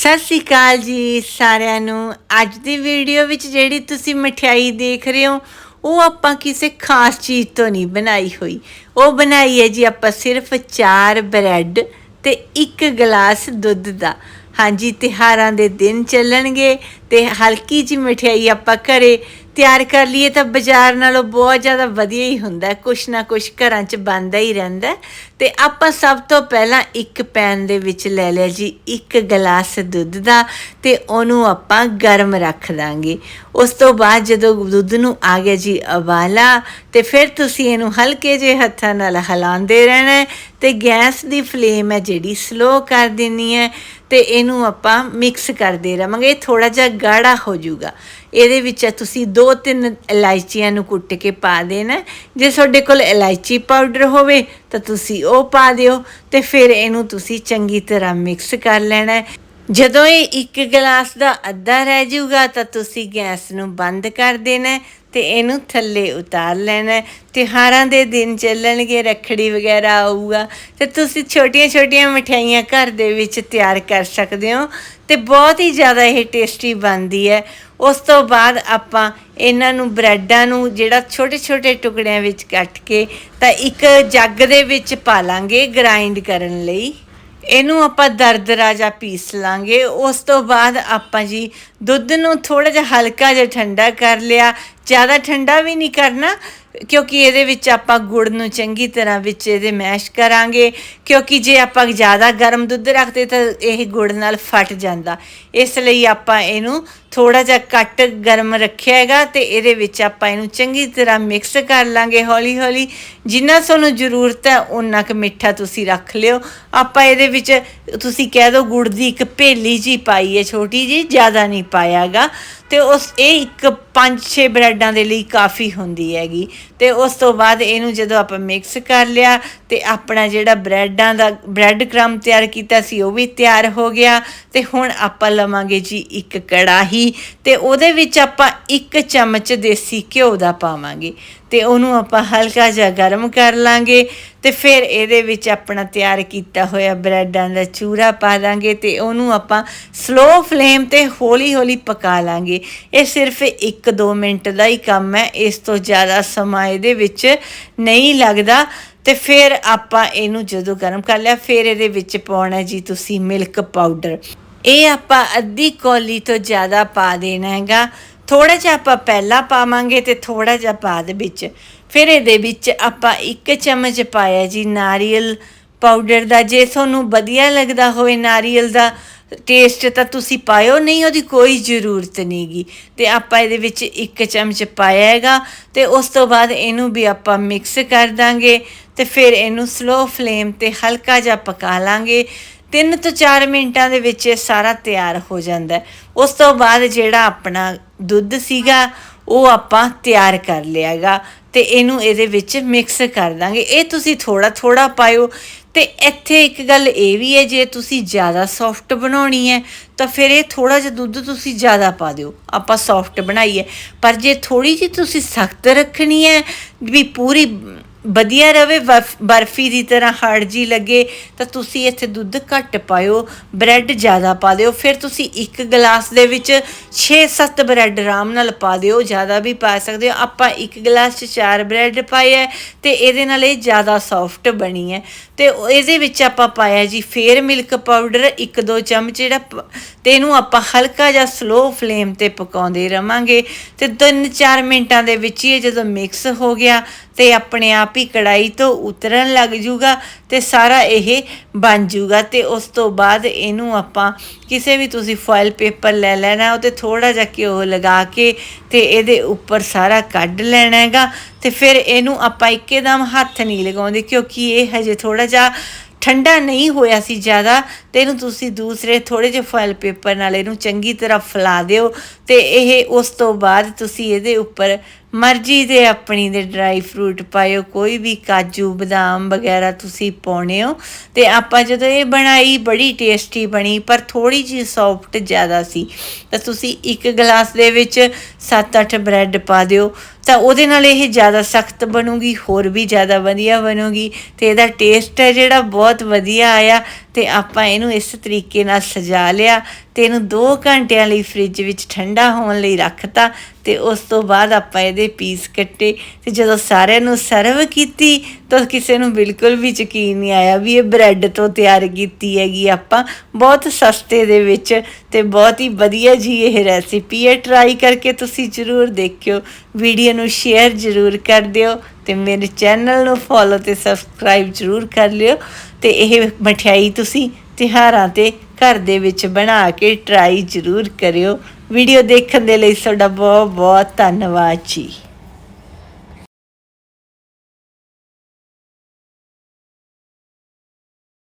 ਸਤਿ ਸ੍ਰੀ ਅਕਾਲ ਜੀ ਸਾਰਿਆਂ ਨੂੰ। ਅੱਜ ਦੀ ਵੀਡੀਓ ਵਿੱਚ ਜਿਹੜੀ ਤੁਸੀਂ ਮਠਿਆਈ ਦੇਖ ਰਹੇ ਹੋ, ਉਹ ਆਪਾਂ ਕਿਸੇ ਖਾਸ ਚੀਜ਼ ਤੋਂ ਨਹੀਂ ਬਣਾਈ ਹੋਈ। ਉਹ ਬਣਾਈ ਹੈ ਜੀ ਆਪਾਂ ਸਿਰਫ ਚਾਰ ਬ੍ਰੈਡ ਤੇ ਇੱਕ ਗਲਾਸ ਦੁੱਧ ਦਾ। ਹਾਂਜੀ ਤਿਹਾਰਾਂ ਦੇ ਦਿਨ ਚੱਲਣਗੇ ਤੇ ਹਲਕੀ ਜੀ ਮਠਿਆਈ ਆਪਾਂ ਘਰੇ ਤਿਆਰ ਕਰ ਲਈਏ ਤਾਂ ਬਾਜ਼ਾਰ ਨਾਲੋਂ ਬਹੁਤ ਜ਼ਿਆਦਾ ਵਧੀਆ ਹੀ ਹੁੰਦਾ। ਕੁਛ ਨਾ ਕੁਛ ਘਰਾਂ 'ਚ ਬਣਦਾ ਹੀ ਰਹਿੰਦਾ। ਤੇ ਆਪਾਂ ਸਭ ਤੋਂ ਪਹਿਲਾਂ ਇੱਕ ਪੈਨ ਦੇ ਵਿੱਚ ਲੈ ਲਿਆ ਜੀ, ਇੱਕ ਗਲਾਸ ਦੁੱਧ ਦਾ ਤੇ ਉਹਨੂੰ ਆਪਾਂ ਗਰਮ ਰੱਖ ਦਾਂਗੇ। ਉਸ ਤੋਂ ਬਾਅਦ ਜਦੋਂ ਦੁੱਧ ਨੂੰ ਆ ਗਿਆ ਜੀ ਉਬਾਲਾ, ਤੇ ਫਿਰ ਤੁਸੀਂ ਇਹਨੂੰ ਹਲਕੇ ਜਿਹੇ ਹੱਥਾਂ ਨਾਲ ਹਿਲਾਉਂਦੇ ਰਹਿਣਾ ਹੈ ਤੇ ਗੈਸ ਦੀ ਫਲੇਮ ਹੈ ਜਿਹੜੀ ਸਲੋ ਕਰ ਦੇਣੀ ਹੈ ਤੇ ਇਹਨੂੰ ਆਪਾਂ ਮਿਕਸ ਕਰਦੇ ਰਵਾਂਗੇ ਥੋੜਾ ਜਿਹਾ ਗਾੜਾ ਹੋ ਜਾਊਗਾ। ਇਹਦੇ ਵਿੱਚ ਤੁਸੀਂ ਦੋ ਤਿੰਨ ਇਲਾਇਚੀਆਂ ਨੂੰ ਕੁੱਟ ਕੇ ਪਾ ਦੇਣਾ ਜੇ ਤੁਹਾਡੇ ਕੋਲ ਇਲਾਇਚੀ ਪਾਊਡਰ ਹੋਵੇ ਤਾਂ ਤੁਸੀਂ ਉਹ ਪਾ ਦਿਓ ਤੇ ਫਿਰ ਇਹਨੂੰ ਤੁਸੀਂ ਚੰਗੀ ਤਰ੍ਹਾਂ ਮਿਕਸ ਕਰ ਲੈਣਾ ਜਦੋਂ ਇਹ ਇੱਕ ਗਲਾਸ ਦਾ ਅੱਧਾ ਰਹਿ ਜਾਊਗਾ, ਤਾਂ ਤੁਸੀਂ ਗੈਸ ਨੂੰ ਬੰਦ ਕਰ ਦੇਣਾ ਹੈ ਤੇ ਇਹਨੂੰ ਥੱਲੇ ਉਤਾਰ ਲੈਣਾ ਹੈ। ਤਿਉਹਾਰਾਂ ਦੇ ਦਿਨ ਚੱਲਣਗੇ, ਰੱਖੜੀ ਵਗੈਰਾ ਆਊਗਾ, ਤੇ ਤੁਸੀਂ ਛੋਟੀਆਂ-ਛੋਟੀਆਂ ਮਠਿਆਈਆਂ ਘਰ ਦੇ ਵਿੱਚ ਤਿਆਰ ਕਰ ਸਕਦੇ ਹੋ ਤੇ ਬਹੁਤ ਹੀ ਜ਼ਿਆਦਾ ਇਹ ਟੇਸਟੀ ਬਣਦੀ ਹੈ ਉਸ ਤੋਂ ਬਾਅਦ ਆਪਾਂ ਇਹਨਾਂ ਨੂੰ ਬ੍ਰੈਡਾਂ ਨੂੰ ਜਿਹੜਾ ਛੋਟੇ-ਛੋਟੇ ਟੁਕੜਿਆਂ ਵਿੱਚ ਕੱਟ ਕੇ ਤਾਂ ਇੱਕ ਜੱਗ ਦੇ ਵਿੱਚ ਪਾ ਲਾਂਗੇ ਗ੍ਰਾਈਂਡ ਕਰਨ ਲਈ ਇਹਨੂੰ ਆਪਾਂ ਦਰਦਰਾ ਜਾਂ ਪੀਸ ਲਾਂਗੇ। ਉਸ ਤੋਂ ਬਾਅਦ ਆਪਾਂ ਜੀ ਦੁੱਧ ਨੂੰ ਥੋੜਾ ਜਿਹਾ ਹਲਕਾ ਜਿਹਾ ਠੰਡਾ ਕਰ ਲਿਆ। ਜ਼ਿਆਦਾ ਠੰਡਾ ਵੀ ਨਹੀਂ ਕਰਨਾ, ਕਿਉਂਕਿ ਇਹਦੇ ਵਿੱਚ ਆਪਾਂ ਗੁੜ ਨੂੰ ਚੰਗੀ ਤਰ੍ਹਾਂ ਵਿੱਚ ਇਹਦੇ ਮੈਸ਼ ਕਰਾਂਗੇ, ਕਿਉਂਕਿ ਜੇ ਆਪਾਂ ਜ਼ਿਆਦਾ ਗਰਮ ਦੁੱਧ ਰੱਖਦੇ ਤਾਂ ਇਹ ਗੁੜ ਨਾਲ ਫਟ ਜਾਂਦਾ। ਇਸ ਲਈ ਆਪਾਂ ਇਹਨੂੰ ਥੋੜਾ ਜਿਹਾ ਘੱਟ ਗਰਮ ਰੱਖਿਆ ਹੈਗਾ ਤੇ ਇਹਦੇ ਵਿੱਚ ਆਪਾਂ ਇਹਨੂੰ ਚੰਗੀ ਤਰ੍ਹਾਂ ਮਿਕਸ ਕਰ ਲਾਂਗੇ ਹੌਲੀ ਹੌਲੀ ਜਿੰਨਾ ਤੁਹਾਨੂੰ ਜ਼ਰੂਰਤ ਹੈ ਉਨਾ ਕੁ ਮਿੱਠਾ ਤੁਸੀਂ ਰੱਖ ਲਿਓ। ਆਪਾਂ ਇਹਦੇ ਵਿੱਚ, ਤੁਸੀਂ ਕਹਿ ਦਿਓ ਗੁੜ ਦੀ ਇੱਕ ਭੇਲੀ ਜੀ ਪਾਈ ਹੈ, ਛੋਟੀ ਜੀ ਜ਼ਿਆਦਾ ਨਹੀਂ ਪਾਇਆਗਾ ਤੇ ਉਸ, ਇਹ ਇੱਕ 5-6 ਬ੍ਰੈਡਾਂ ਦੇ ਲਈ ਕਾਫੀ ਹੁੰਦੀ ਹੈਗੀ। ਤੇ ਉਸ ਤੋਂ ਬਾਅਦ ਇਹਨੂੰ ਜਦੋਂ ਆਪਾਂ ਮਿਕਸ ਕਰ ਲਿਆ ਤੇ ਆਪਣਾ ਜਿਹੜਾ ਬ੍ਰੈਡਾਂ ਦਾ ਬ੍ਰੈਡ ਕ੍ਰਮ ਤਿਆਰ ਕੀਤਾ ਸੀ, ਉਹ ਵੀ ਤਿਆਰ ਹੋ ਗਿਆ ਤੇ ਹੁਣ ਆਪਾਂ ਲਵਾਂਗੇ ਜੀ ਇੱਕ ਕੜਾਹੀ ਤੇ ਉਹਦੇ ਵਿੱਚ ਆਪਾਂ ਇੱਕ ਚਮਚ ਦੇਸੀ ਘਿਓ ਦਾ ਪਾਵਾਂਗੇ ਤੇ ਉਹਨੂੰ ਆਪਾਂ ਹਲਕਾ ਜਿਹਾ ਗਰਮ ਕਰ ਲਾਂਗੇ ਤੇ ਫਿਰ ਇਹਦੇ ਵਿੱਚ ਆਪਣਾ ਤਿਆਰ ਕੀਤਾ ਹੋਇਆ ਬ੍ਰੈਡਾਂ ਦਾ ਚੂਰਾ ਪਾ ਦਾਂਗੇ ਤੇ ਉਹਨੂੰ ਆਪਾਂ ਸਲੋ ਫਲੇਮ ਤੇ ਹੌਲੀ ਹੌਲੀ ਪਕਾ ਲਾਂਗੇ। ਇਹ ਸਿਰਫ 1-2 ਮਿੰਟ ਦਾ ਹੀ ਕੰਮ ਹੈ, ਇਸ ਤੋਂ ਜ਼ਿਆਦਾ ਸਮਾਂ ਇਹਦੇ ਵਿੱਚ ਨਹੀਂ ਲੱਗਦਾ। ਤੇ ਫਿਰ ਆਪਾਂ ਇਹਨੂੰ ਜਦੋਂ ਗਰਮ ਕਰ ਲਿਆ, ਫਿਰ ਇਹਦੇ ਵਿੱਚ ਪਾਉਣਾ ਜੀ ਤੁਸੀਂ ਮਿਲਕ ਪਾਊਡਰ। ਇਹ ਆਪਾਂ ਅੱਧੀ ਕੌਲੀ ਤੋਂ ਜ਼ਿਆਦਾ ਪਾ ਦੇਣਾ ਹੈਗਾ। ਥੋੜਾ ਜਿਹਾ ਆਪਾਂ ਪਹਿਲਾਂ ਪਾਵਾਂਗੇ ਤੇ ਥੋੜਾ ਜਿਹਾ ਬਾਅਦ ਵਿੱਚ। ਫਿਰ ਇਹਦੇ ਵਿੱਚ ਆਪਾਂ ਇੱਕ ਚਮਚ ਪਾਇਆ ਜੀ ਨਾਰੀਅਲ ਪਾਊਡਰ ਦਾ। ਜੇ ਤੁਹਾਨੂੰ ਵਧੀਆ ਲੱਗਦਾ ਹੋਵੇ ਨਾਰੀਅਲ ਦਾ ਟੇਸਟ ਤਾਂ ਤੁਸੀਂ ਪਾਇਓ, ਨਹੀਂ ਉਹਦੀ ਕੋਈ ਜ਼ਰੂਰਤ ਨਹੀਂਗੀ ਤੇ ਆਪਾਂ ਇਹਦੇ ਵਿੱਚ ਇੱਕ ਚਮਚ ਪਾਇਆ ਹੈਗਾ, ਤੇ ਉਸ ਤੋਂ ਬਾਅਦ ਇਹਨੂੰ ਵੀ ਆਪਾਂ ਮਿਕਸ ਕਰ ਦਾਂਗੇ, ਤੇ ਫਿਰ ਇਹਨੂੰ ਸਲੋ ਫਲੇਮ ਤੇ ਹਲਕਾ ਜਿਹਾ ਪਕਾ ਲਾਂਗੇ। 3 ਤੋਂ 4 ਮਿੰਟਾਂ ਦੇ ਵਿੱਚ ਇਹ ਸਾਰਾ ਤਿਆਰ ਹੋ ਜਾਂਦਾ ਉਸ ਤੋਂ ਬਾਅਦ ਜਿਹੜਾ ਆਪਣਾ ਦੁੱਧ ਸੀਗਾ, ਉਹ ਆਪਾਂ ਤਿਆਰ ਕਰ ਲਿਆਗਾ ਤੇ ਇਹਨੂੰ ਇਹਦੇ ਵਿੱਚ ਮਿਕਸ ਕਰ ਦਾਂਗੇ। ਇਹ ਤੁਸੀਂ ਥੋੜਾ ਥੋੜਾ ਪਾਇਓ ਤੇ ਇੱਥੇ ਇੱਕ ਗੱਲ ਇਹ ਵੀ ਹੈ, ਜੇ ਤੁਸੀਂ ਜ਼ਿਆਦਾ ਸੌਫਟ ਬਣਾਉਣੀ ਹੈ, ਤਾਂ ਫਿਰ ਇਹ ਥੋੜਾ ਜਿਹਾ ਦੁੱਧ ਤੁਸੀਂ ਜ਼ਿਆਦਾ ਪਾ ਦਿਓ। ਆਪਾਂ ਸੌਫਟ ਬਣਾਈਏ। ਪਰ ਜੇ ਥੋੜੀ ਜਿਹੀ ਤੁਸੀਂ ਸਖਤ ਰੱਖਣੀ ਹੈ, ਵੀ ਪੂਰੀ ਵਧੀਆ ਰਵੇ ਬਰਫੀ ਦੀ ਤਰ੍ਹਾਂ ਹਾਰਡ ਜੀ ਲੱਗੇ, ਤਾਂ ਤੁਸੀਂ ਇੱਥੇ ਦੁੱਧ ਘੱਟ ਪਾਇਓ, ਬ੍ਰੈਡ ਜ਼ਿਆਦਾ ਪਾ ਦਿਓ, ਫਿਰ ਤੁਸੀਂ ਇੱਕ ਗਲਾਸ ਦੇ ਵਿੱਚ 6-7 ਬ੍ਰੈਡ ਆਰਾਮ ਨਾਲ ਪਾ ਦਿਓ, ਜ਼ਿਆਦਾ ਵੀ ਪਾ ਸਕਦੇ ਹੋ। ਆਪਾਂ ਇੱਕ ਗਲਾਸ 'ਚ 4 ਬ੍ਰੈਡ ਪਾਇਆ ਹੈ, ਤੇ ਇਹਦੇ ਨਾਲ ਇਹ ਜ਼ਿਆਦਾ ਸੌਫਟ ਬਣੀ ਹੈ। ਤੇ ਇਹਦੇ ਵਿੱਚ ਆਪਾਂ ਪਾਇਆ ਜੀ ਫੇਰ ਮਿਲਕ ਪਾਊਡਰ 1-2 ਚਮਚ ਜਿਹੜਾ ਪ- ਤੇ ਇਹਨੂੰ ਆਪਾਂ ਹਲਕਾ ਜਿਹਾ ਸਲੋ ਫਲੇਮ ਤੇ ਪਕਾਉਂਦੇ ਰਵਾਂਗੇ। ਤੇ 3-4 ਮਿੰਟਾਂ ਦੇ ਵਿੱਚ ਹੀ ਇਹ ਜਦੋਂ ਮਿਕਸ ਹੋ ਗਿਆ ਤੇ ਆਪਣੇ ਆਪ ਹੀ ਕੜਾਈ ਤੋਂ ਉਤਰਨ ਲੱਗ ਜੂਗਾ ਤੇ ਸਾਰਾ ਇਹ ਬਣ ਜੂਗਾ ਤੇ ਉਸ ਤੋਂ ਬਾਅਦ ਇਹਨੂੰ ਆਪਾਂ ਕਿਸੇ ਵੀ ਤੁਸੀਂ ਫੋਇਲ ਪੇਪਰ ਲੈ ਲੈਣਾ ਉਹ ਤੇ ਥੋੜਾ ਜਿਹਾ ਘਿਓ ਲਗਾ ਕੇ ਤੇ ਇਹਦੇ ਉੱਪਰ ਸਾਰਾ ਕੱਢ ਲੈਣਾ ਹੈਗਾ ਤੇ ਫਿਰ ਇਹਨੂੰ ਆਪਾਂ ਇੱਕਦਮ ਹੱਥ ਨਹੀਂ ਲਗਾਉਂਦੇ ਕਿਉਂਕਿ ਇਹ ਹਜੇ ਥੋੜਾ ਜਿਹਾ ਠੰਡਾ ਨਹੀਂ ਹੋਇਆ ਸੀ ਜ਼ਿਆਦਾ, ਤੇ ਇਹਨੂੰ ਤੁਸੀਂ ਦੂਸਰੇ ਥੋੜੇ ਜਿਹੇ ਫੋਇਲ ਪੇਪਰ ਨਾਲ ਇਹਨੂੰ ਚੰਗੀ ਤਰ੍ਹਾਂ ਫੈਲਾ ਦਿਓ, ਤੇ ਇਹ ਉਸ ਤੋਂ ਬਾਅਦ ਤੁਸੀਂ ਇਹਦੇ ਉੱਪਰ ਮਰਜ਼ੀ ਦੇ ਆਪਣੀ ਦੇ ਡਰਾਈ ਫਰੂਟ ਪਾਇਓ, ਕੋਈ ਵੀ ਕਾਜੂ, ਬਦਾਮ ਵਗੈਰਾ ਤੁਸੀਂ ਪਾਉਣੇ ਹੋ, ਤੇ ਆਪਾਂ ਜਦੋਂ ਇਹ ਬਣਾਈ, ਬੜੀ ਟੇਸਟੀ ਬਣੀ, ਪਰ ਥੋੜੀ ਜਿਹੀ ਸੌਫਟ ਜ਼ਿਆਦਾ ਸੀ, ਤਾਂ ਤੁਸੀਂ ਇੱਕ ਗਲਾਸ ਦੇ ਵਿੱਚ 7-8 ਬ੍ਰੈਡ ਪਾ ਦਿਓ ਤਾਂ ਉਹਦੇ ਨਾਲ ਇਹ ਜ਼ਿਆਦਾ ਸਖਤ ਬਣੂਗੀ, ਹੋਰ ਵੀ ਜ਼ਿਆਦਾ ਵਧੀਆ ਬਣੂਗੀ ਤੇ ਇਹਦਾ ਟੇਸਟ ਹੈ ਜਿਹੜਾ ਬਹੁਤ ਵਧੀਆ ਆਇਆ। ਤੇ ਆਪਾਂ ਇਹਨੂੰ ਇਸ ਤਰੀਕੇ ਨਾਲ ਸਜਾ ਲਿਆ ਤੇ ਇਹਨੂੰ 2 ਘੰਟਿਆਂ ਲਈ ਫ੍ਰਿਜ ਵਿੱਚ ਠੰਡਾ ਹੋਣ ਲਈ ਰੱਖਤਾ ਤੇ ਉਸ ਤੋਂ ਬਾਅਦ ਆਪਾਂ ਇਹਦੇ ਪੀਸ ਕੱਟੇ ਤੇ ਜਦੋਂ ਸਾਰਿਆਂ ਨੂੰ ਸਰਵ ਕੀਤੀ ਤਾਂ ਕਿਸੇ ਨੂੰ ਬਿਲਕੁਲ ਵੀ ਯਕੀਨ ਨਹੀਂ ਆਇਆ ਵੀ ਇਹ ਬ੍ਰੈਡ ਤੋਂ ਤਿਆਰ ਕੀਤੀ ਹੈਗੀ ਆਪਾਂ। ਬਹੁਤ ਸਸਤੇ ਦੇ ਵਿੱਚ ਤੇ ਬਹੁਤ ਹੀ ਵਧੀਆ ਜੀ ਇਹ ਰੈਸਿਪੀ ਹੈ ਟਰਾਈ ਕਰਕੇ ਤੁਸੀਂ ਜ਼ਰੂਰ ਦੇਖਿਓ, ਵੀਡੀਓ ਨੂੰ ਸ਼ੇਅਰ ਜ਼ਰੂਰ ਕਰ ਦਿਓ। ਤੇ ਮੇਰੇ ਚੈਨਲ ਨੂੰ ਫੋਲੋ ਤੇ ਸਬਸਕ੍ਰਾਈਬ ਜ਼ਰੂਰ ਕਰ ਲਿਓ ਤੇ ਇਹ ਮਠਿਆਈ ਤੁਸੀਂ ਤਿਉਹਾਰਾਂ ਤੇ ਘਰ ਦੇ ਵਿੱਚ ਬਣਾ ਕੇ ਟਰਾਈ ਜ਼ਰੂਰ ਕਰਿਓ। ਵੀਡੀਓ ਦੇਖਣ ਦੇ ਲਈ ਤੁਹਾਡਾ ਬਹੁਤ ਬਹੁਤ ਧੰਨਵਾਦ ਜੀ।